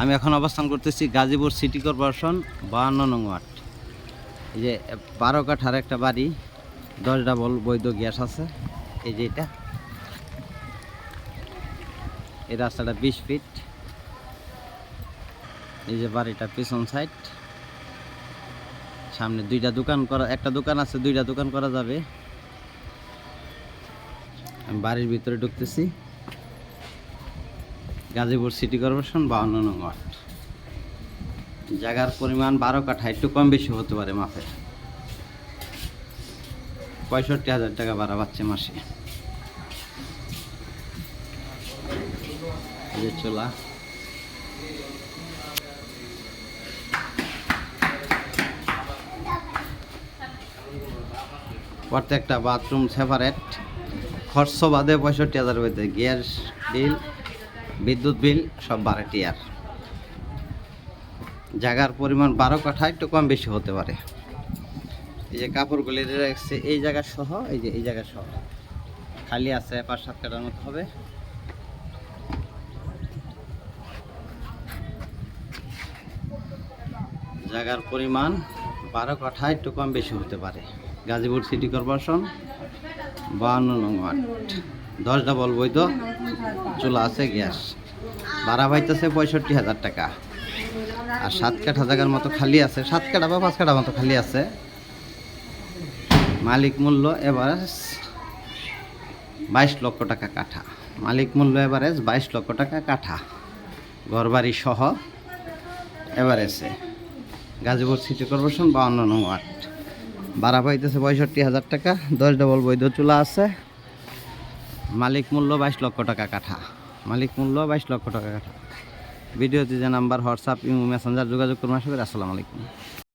আমি এখন অবস্থান করতেছি গাজীপুর সিটি কর্পোরেশন বাহান্ন নং ওয়ার্ড। এই যে বারো কাঠার একটা বাড়ি, দশ ডাবল বৈধ গ্যাস আছে। এই যে এটা। এই রাস্তাটা বিশ ফিট। এই যে বাড়িটা পিছন সাইড। সামনে দুইটা দোকান করা, একটা দোকান আছে, দুইটা দোকান করা যাবে। আমি বাড়ির ভিতরে ঢুকতেছি। গাজীপুর সিটি কর্পোরেশন বাউন্ন নং ওয়ার্ড। জায়গার পরিমাণ বারো কাঠা, একটু কম বেশি হতে পারে মাপে। পঁয়ষট্টি হাজার টাকা ভাড়া পাচ্ছে মাসে। চোলা। প্রত্যেকটা বাথরুম সেপারেট খরচ বাদে পঁয়ষট্টি হাজার হইতে গ্যাস, বিল বিদ্যুৎ বিল সব বারো টিয়ার জায়গার পরিমাণ বারো কাঠা, একটু কম বেশি হতে পারে। এই যে কাপড়গুলি রাখছে এই জায়গা সহ, এই যে এই জায়গা সহ। খালি আছে, পাঁচ সাত কাটার মতো হবে। জায়গার পরিমাণ বারো কাঠা, একটু কম বেশি হতে পারে। গাজীপুর সিটি কর্পোরেশন, বাহান্ন নং ওয়ার্ড। দশ ডাবল বৈধ চুলা আছে, গ্যাস। ভাড়া পাইতেছে পঁয়ষট্টি হাজার টাকা। আর সাত কাঠা জায়গার মতো খালি আছে। সাত কাঠা বা পাঁচ কাঠা মতো খালি আছে। মালিক মূল্য এভারেজ বাইশ লক্ষ টাকা কাঠা। মালিক মূল্য এভারেজ বাইশ লক্ষ টাকা কাঠা। ঘরবাড়ি সহ এভারেজে। গাজীপুর সিটি কর্পোরেশন বাউন্ন নং ওয়ার্ড। ভাড়া পাইতেছে পঁয়ষট্টি হাজার টাকা। দশ ডবল বৈধ চুলা আছে। মালিক মূল্য বাইশ লক্ষ টাকা কাঠা। মালিক মূল্য বাইশ লক্ষ টাকা কাঠা। ভিডিওতে যে নাম্বার, হোয়াটসঅ্যাপ, ইমো, মেসেঞ্জার যোগাযোগ করুন আসবে আসসালামু আলাইকুম।